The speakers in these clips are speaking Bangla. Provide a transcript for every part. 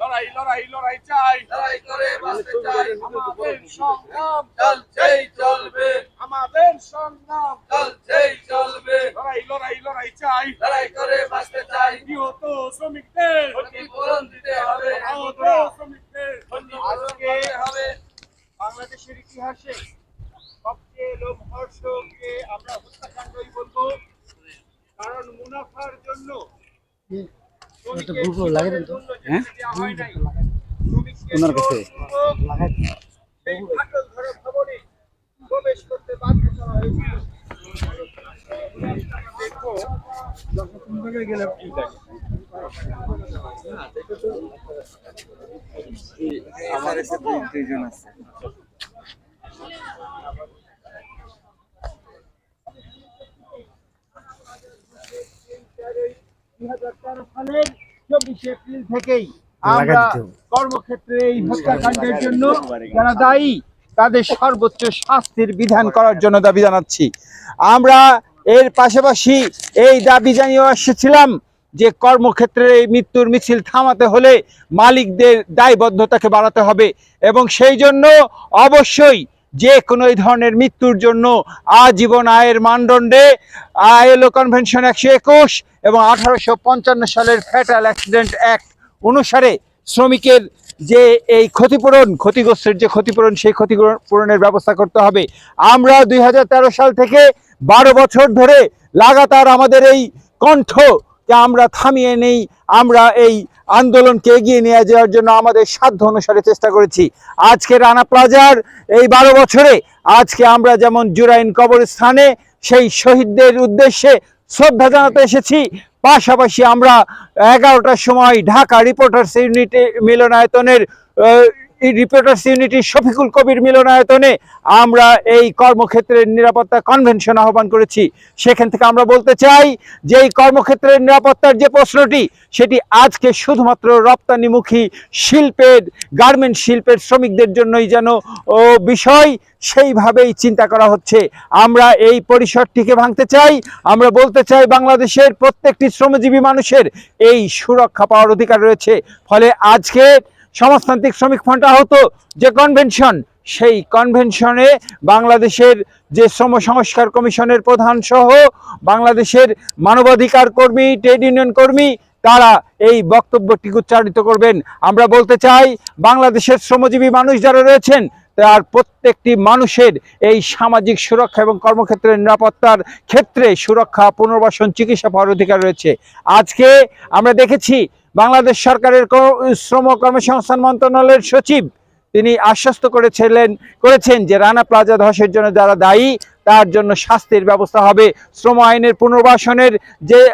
লড়াই লড়াই লড়াই চাই লড়াই করে বাঁচতে চাই আমাদের সংগ্রাম চলছেই চলবে আমাদের সংগ্রাম চলছেই চলবে লড়াই লড়াই লড়াই চাই লড়াই করে বাঁচতে চাই নিহত শ্রমিকদের ক্ষতিপূরণ দিতে হবে আহত শ্রমিকদের হবে বাংলাদেশের ইতিহাসে সবচেয়ে লোমহর্ষকে আমরা হত্যাকাণ্ডই বলব। কারণ মুনাফার জন্য। হ্যাঁ? ওনার কাছে। প্রবেশ করতে বাধ্য করা হয়েছিল। আমার এসে দুই দুইজন আছে। সালের চব্বিশে এপ্রিল থেকেই আমরা কর্মক্ষেত্রে এই হত্যাকাণ্ডের জন্য যারা দায়ী তাদের সর্বোচ্চ শাস্তির বিধান করার জন্য দাবি জানাচ্ছি। আমরা এর পাশাপাশি এই দাবি জানিয়ে এসেছিলাম যে কর্মক্ষেত্রে এই মৃত্যুর মিছিল থামাতে হলে মালিকদের দায়বদ্ধতাকে বাড়াতে হবে এবং সেই জন্য অবশ্যই যে কোনো এই ধরনের মৃত্যুর জন্য আজীবন আয়ের মানদণ্ডে আইএলও কনভেনশন একশো একুশ এবং আঠারোশো পঞ্চান্ন সালের ফ্যাটাল অ্যাক্সিডেন্ট অ্যাক্ট অনুসারে শ্রমিকের যে এই ক্ষতিপূরণ, ক্ষতিগ্রস্তের যে ক্ষতিপূরণ, সেই ক্ষতিপূরণের ব্যবস্থা করতে হবে। আমরা দুই হাজার তেরো সাল থেকে বারো বছর ধরে লাগাতার আমাদের এই কণ্ঠ আমরা থামিয়ে নেই, আমরা এই আন্দোলনকে এগিয়ে নিয়ে যাওয়ার জন্য আমাদের সাধ্য অনুসারে চেষ্টা করেছি। আজকে রানা প্লাজার এই বারো বছরে, আজকে আমরা যেমন জুরাইন কবরস্থানে সেই শহীদদের উদ্দেশ্যে শ্রদ্ধা জানাতে এসেছি। পাশাপাশি আমরা এগারোটার সময় ঢাকা রিপোর্টার্স ইউনিটি মিলনায়তনের রিপোর্টার্স ইউনিটি শফিকুল কবির মিলনায়তনে আমরা এই কর্মক্ষেত্রের নিরাপত্তা কনভেনশন আহ্বান করেছি। সেখান থেকে আমরা বলতে চাই যে এই কর্মক্ষেত্রের নিরাপত্তার যে প্রশ্নটি, সেটি আজকে শুধুমাত্র রপ্তানিমুখী শিল্পের গার্মেন্ট শিল্পের শ্রমিকদের জন্যই যেন, ও বিষয়, সেইভাবেই চিন্তা করা হচ্ছে। আমরা এই পরিসরটিকে ভাঙতে চাই। আমরা বলতে চাই বাংলাদেশের প্রত্যেকটি শ্রমজীবী মানুষের এই সুরক্ষা পাওয়ার অধিকার রয়েছে। ফলে আজকে সমাজতান্ত্রিক শ্রমিক ফ্রন্ট আহত যে কনভেনশন সেই কনভেনশনে বাংলাদেশের যে শ্রম সংস্কার কমিশনের প্রধান সহ বাংলাদেশের মানবাধিকার কর্মী ট্রেড ইউনিয়ন কর্মী, তারা এই বক্তব্যটি উচ্চারিত করবেন। আমরা বলতে চাই, বাংলাদেশের শ্রমজীবী মানুষ যারা রয়েছেন, তার প্রত্যেকটি মানুষের এই সামাজিক সুরক্ষা এবং কর্মক্ষেত্রের নিরাপত্তার ক্ষেত্রে সুরক্ষা, পুনর্বাসন, চিকিৎসা পাওয়ার অধিকার রয়েছে। আজকে আমরা দেখেছি বাংলাদেশ সরকারের কর- শ্রম কর্মসংস্থান মন্ত্রণালয়ের সচিব। তিনি আশ্বস্ত করেছিলেন করেছেন যে রানা প্লাজা ধসের জন্য যারা দায়ী, তার জন্য শাস্তির ব্যবস্থা হবে। শ্রম আইনের পুনর্বাসনের যে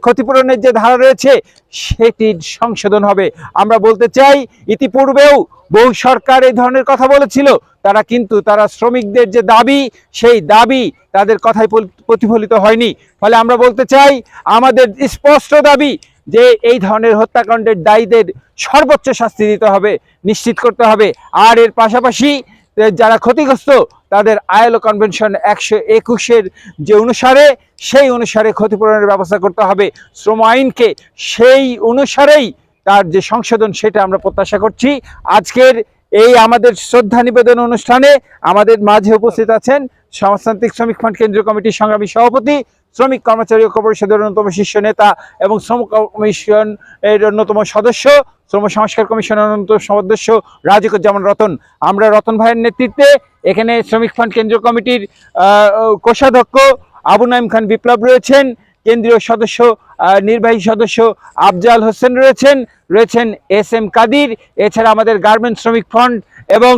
ক্ষতিপূরণের যে ধারা রয়েছে, সেটির সংশোধন হবে। আমরা বলতে চাই, ইতিপূর্বেও বহু সরকার এই ধরনের কথা বলেছিল। তারা কিন্তু, তারা শ্রমিকদের যে দাবি, সেই দাবি তাদের কথায় প্রতিফলিত হয়নি। ফলে আমরা বলতে চাই, আমাদের স্পষ্ট দাবি যে এই ধরনের হত্যাকাণ্ডের দায়ীদের সর্বোচ্চ শাস্তি দিতে হবে, নিশ্চিত করতে হবে। আর এর পাশাপাশি যারা ক্ষতিগ্রস্ত, তাদের আইএলও কনভেনশন একশো একুশের যে অনুসারে, সেই অনুসারে ক্ষতিপূরণের ব্যবস্থা করতে হবে। শ্রম আইনকে সেই অনুসারেই তার যে সংশোধন, সেটা আমরা প্রত্যাশা করছি। আজকের এই আমাদের শ্রদ্ধা নিবেদন অনুষ্ঠানে আমাদের মাঝে উপস্থিত আছেন সমাজতান্ত্রিক শ্রমিক ফ্রন্ট কেন্দ্রীয় কমিটির সংগ্রামী সভাপতি, শ্রমিক কর্মচারী ঐক্য পরিষদের অন্যতম শীর্ষ নেতা এবং শ্রম কমিশন এর অন্যতম সদস্য, শ্রম সংস্কার কমিশনের অন্যতম সদস্য রাজিকুজ্জামান রতন। আমরা রতন ভাইয়ের নেতৃত্বে এখানে শ্রমিক ফ্রন্ট কেন্দ্রীয় কমিটির কোষাধ্যক্ষ আবু নাইম খান বিপ্লব রয়েছেন, কেন্দ্রীয় সদস্য নির্বাহী সদস্য আফজাল হোসেন রয়েছেন রয়েছেন এস এম কাদির, এছাড়া আমাদের গার্মেন্টস শ্রমিক ফ্রন্ট এবং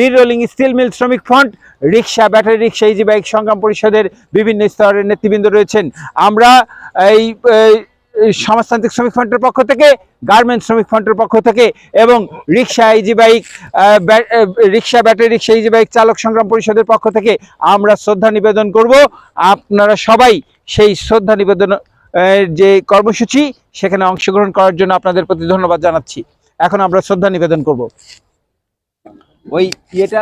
রিরোলিং স্টিল মিল শ্রমিক front, rickshaw, battery rickshaw, easy bike সংগ্রাম পরিষদের বিভিন্ন স্তরের নেতৃবৃন্দ রয়েছেন। আমরা এই সমাজতান্ত্রিক শ্রমিক ফ্রন্টের পক্ষ থেকে, গার্মেন্টস শ্রমিক ফ্রন্টের পক্ষ থেকে এবং rickshaw, easy bike rickshaw, battery rickshaw, easy bike চালক সংগ্রাম পরিষদের পক্ষ থেকে আমরা শ্রদ্ধা নিবেদন করব। আপনারা সবাই সেই শ্রদ্ধা নিবেদন যে কর্মসূচি, সেখানে অংশগ্রহণ করার জন্য আপনাদের প্রতি ধন্যবাদ জানাচ্ছি। এখন আমরা শ্রদ্ধা নিবেদন করব। ওই ইয়েটা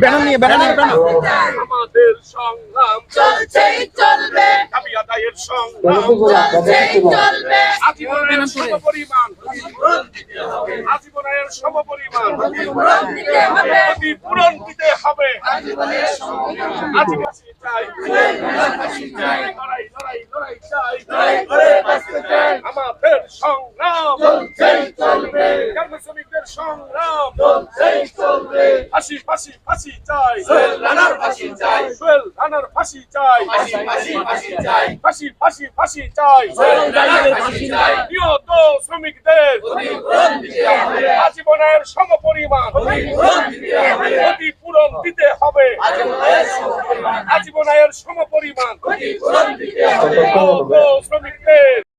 ব্যানার নিয়ে আমাদের সংগ্রাম আদায়ের সংগ্রাম চলছেই চলবে আজীবনের সমপরিমাণ আজীবনের সমপরিমাণ দিতে হবে ক্ষতিপূরণ দিতে হবে জীবনের সংগ্রাম আজীবন চাই লড়াই লড়াই আমাদের সংগ্রাম চলছেই চলবে। কর্ম শ্রমিকদের সংগ্রাম। চলছেই চলবে। ফাঁসি ফাঁসি ফাঁসি চাই। সোহেল রানার ফাঁসি চাই। সোহেল রানার ফাঁসি চাই। ফাঁসি ফাঁসি চাই। ফাঁসি ফাঁসি ফাঁসি চাই। সোহেল রানার ফাঁসি চাই। নিহত শ্রমিকদের। ক্ষতিপূরণ দিতে হবে আজীবনের সমপরিমাণ। ক্ষতিপূরণ দিতে হবে। ক্ষতিপূরণ দিতে হবে জীবনের সংগ্রাম আজীবনের সমপরিমাণ। ক্ষতিপূরণ দিতে হবে। শ্রমিকদের।